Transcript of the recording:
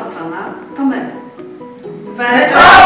strona to my. Wesoło!